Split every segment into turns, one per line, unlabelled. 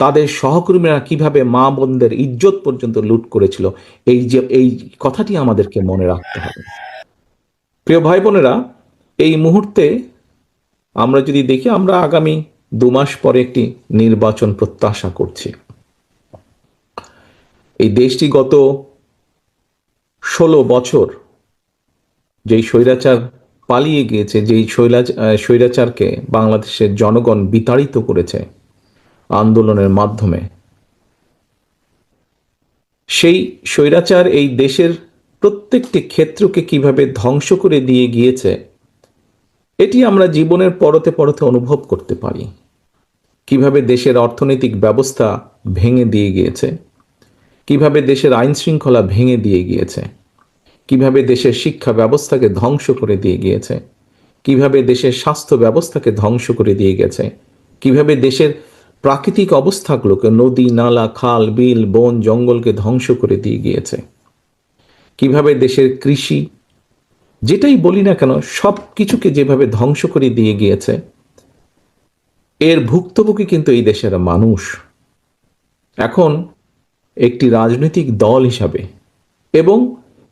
তাদের সহকর্মীরা কীভাবে মা বোনদের ইজ্জত পর্যন্ত লুট করেছিল, এই যে, এই কথাটি আমাদেরকে মনে রাখতে হবে। প্রিয় ভাই বোনেরা, এই মুহূর্তে আমরা যদি দেখি, আমরা আগামী দু মাস পরে একটি নির্বাচন প্রত্যাশা করছি। এই দেশটি গত ষোলো বছর যেই স্বৈরাচার পালিয়ে গিয়েছে, যেই স্বৈরাচারকে বাংলাদেশের জনগণ বিতাড়িত করেছে আন্দোলনের মাধ্যমে। সেই স্বৈরাচার এই দেশের প্রত্যেকটি ক্ষেত্রকে কীভাবে ধ্বংস করে দিয়ে গিয়েছে, এটি আমরা জীবনের পরতে পরতে অনুভব করতে পারি। কীভাবে দেশের অর্থনৈতিক ব্যবস্থা ভেঙে দিয়ে গিয়েছে, কীভাবে দেশের আইন শৃঙ্খলা ভেঙে দিয়ে গিয়েছে, কীভাবে দেশের শিক্ষা ব্যবস্থাকে ধ্বংস করে দিয়ে গিয়েছে, কীভাবে দেশের স্বাস্থ্য ব্যবস্থাকে ধ্বংস করে দিয়ে গেছে, কীভাবে দেশের প্রাকৃতিক অবস্থাগুলোকে নদী, নালা, খাল, বিল, বন, জঙ্গলকে ধ্বংস করে দিয়ে গিয়েছে। কীভাবে দেশের কৃষি, যেটাই বলি না কেন সব কিছুকে যেভাবে ধ্বংস করে দিয়ে গিয়েছে, এর ভুক্তভোগী কিন্তু এই দেশের মানুষ। এখন একটি রাজনৈতিক দল হিসাবে এবং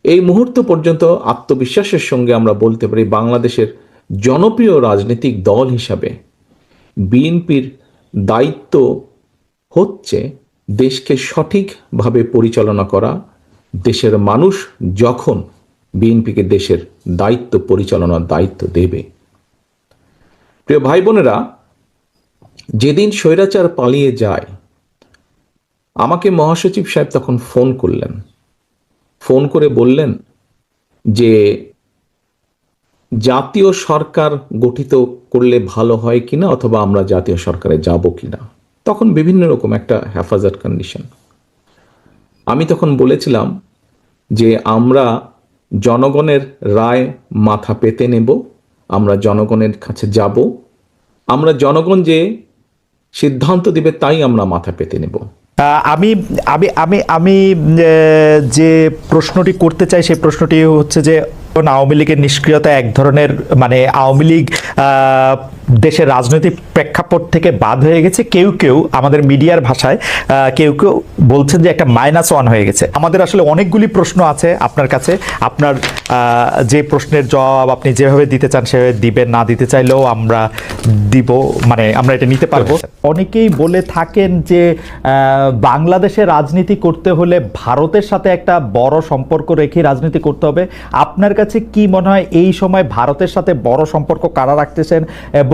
এই মুহূর্ত পর্যন্ত আত্মবিশ্বাসের সঙ্গে আমরা বলতে পারি বাংলাদেশের জনপ্রিয় রাজনৈতিক দল হিসাবে। বিএনপির দায়িত্ব হচ্ছে দেশকে সঠিকভাবে পরিচালনা করা। দেশের মানুষ যখন বিএনপিকে দেশের দায়িত্ব পরিচালনার দায়িত্ব দেবে। প্রিয় ভাই বোনেরা যেদিন স্বৈরাচার পালিয়ে যায়, আমাকে মহাসচিব সাহেব তখন ফোন করলেন। ফোন করে বললেন যে, জাতীয় সরকার গঠিত করলে ভালো হয় কিনা অথবা আমরা জাতীয় সরকারে যাব কিনা? তখন বিভিন্ন রকম একটা হেফাজত কন্ডিশন আমি তখন বলেছিলাম যে আমরা জনগণের রায় মাথা পেতে নেব, আমরা জনগণের কাছে যাব, আমরা জনগণ যে সিদ্ধান্ত দিবে তাই আমরা মাথা পেতে নেব।
আমি আমি আমি আমি যে প্রশ্নটি করতে চাই সেই প্রশ্নটি হচ্ছে যে আওয়ামী লীগের নিষ্ক্রিয়তা এক ধরনের মানে আওয়ামী লীগ দেশের রাজনৈতিক প্রেক্ষাপট থেকে বাদ হয়ে গেছে। কেউ কেউ আমাদের মিডিয়ার ভাষায় কেউ কেউ বলছেন যে একটা মাইনাস ওয়ান হয়ে গেছে। আমাদের আসলে অনেকগুলি প্রশ্ন আছে আপনার কাছে। আপনার যে প্রশ্নের জবাব আপনি যেভাবে দিতে চান সেভাবে দিবেন, না দিতে চাইলেও আমরা দিব মানে আমরা এটা নিতে পারব। অনেকেই বলে থাকেন যে বাংলাদেশে রাজনীতি করতে হলে ভারতের সাথে একটা বড় সম্পর্ক রেখে রাজনীতি করতে হবে। আপনার কাছে কি মনে হয় এই সময় ভারতের সাথে বড় সম্পর্ক কারা রাখতেছেন? এবং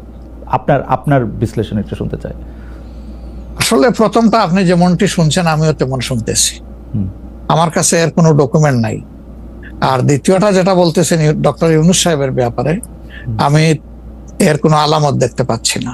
আপনার আপনার বিশ্লেষণ একটু শুনতে চাই।
আসলে প্রথমটা আপনি যেমনটি শুনছেন আমিও তেমন শুনতেছি। আমার কাছে এর কোনো ডকুমেন্ট নাই। আর দ্বিতীয়টা যেটা বলতেছেন ডক্টর ইউনুস সাহেবের ব্যাপারে আমি এর কোনো আলামত দেখতে পাচ্ছি না।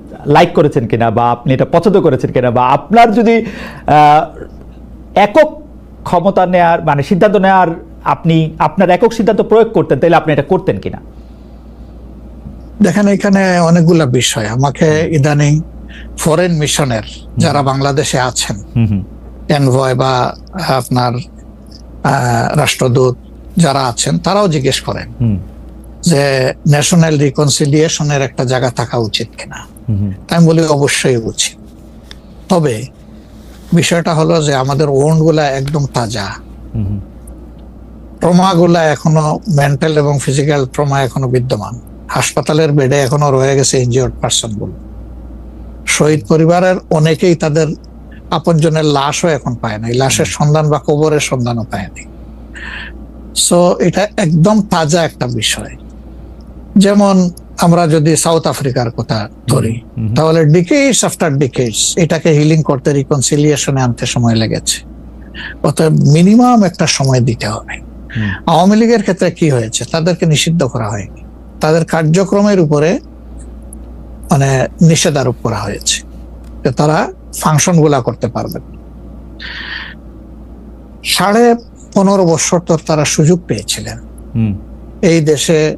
লাইক করেছেন কিনা বা আপনি এটা পছন্দ করেছেন কিনা বা আপনার যদি একক ক্ষমতা নেয়ার মানে সিদ্ধান্ত নেয়ার আপনি আপনার একক সিদ্ধান্ত প্রয়োগ করতেন তাহলে আপনি এটা করতেন কিনা?
দেখেন এখানে অনেকগুলা বিষয়। আমাকে ইদানিং ফরেন মিশনের যারা বাংলাদেশে আছেন এনভয় বা আপনার রাষ্ট্রদূত যারা আছেন তারাও জিজ্ঞেস করেন।
হুম।
যে ন্যাশনাল রিকনসিলিয়েশনের একটা জায়গা থাকা উচিত কিনা। আমি বলি অবশ্যই উচিত। তবে বিষয়টা হলো যে আমাদের ওন্ডগুলা একদম তাজা।
হুম। হুম
ট্রমা গুলা এখনও মেন্টাল এবং ফিজিক্যাল ট্রমা এখনও বিদ্যমান। হাসপাতালের বেডে এখনও রয়ে গেছে ইনজিওর্ড পার্সনগুলো শহীদ পরিবারের অনেকেই তাদের আপনজনের লাশও এখন পায় নাই। লাশের সন্ধান বা কবরের সন্ধানও পায়নি সো এটা একদম তাজা একটা বিষয়। যেমন আমরা যদি সাউথ আফ্রিকার কথা ধরি তাহলে ডিকেইডস আফটার ডিকেইডস এটাকে হিলিং করতে রিকনসিলিয়েশনে আনতে সময় লেগেছে। অতএব মিনিমাম একটা সময় দিতে হবে। আওয়ামী লীগের ক্ষেত্রে কি হয়েছে? তাদেরকে নিষিদ্ধ করা হয়নি। তাদের কার্যক্রমের উপরে মানে নিষেধ আরোপ করা হয়েছে যে তারা ফাংশনগুলা করতে পারবেন সাড়ে পনেরো বছর তো তারা সুযোগ পেয়েছিলেন। এই দেশে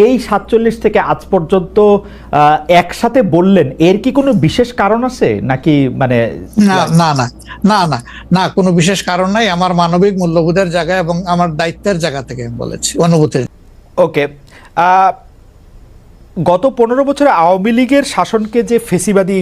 এই সাতচল্লিশ থেকে আজ পর্যন্ত একসাথে বললেন। এর কি কোনো বিশেষ কারণ আছে? নাকি মানে
না না না না না না কোনো বিশেষ কারণ নাই। আমার মানবিক মূল্যবোধের জায়গা এবং আমার দায়িত্বের জায়গা থেকে আমি বলেছি অনুভূতির।
ওকে গত পনেরো বছরে আওয়ামী লীগের শাসনকে যে ফেসিবাদী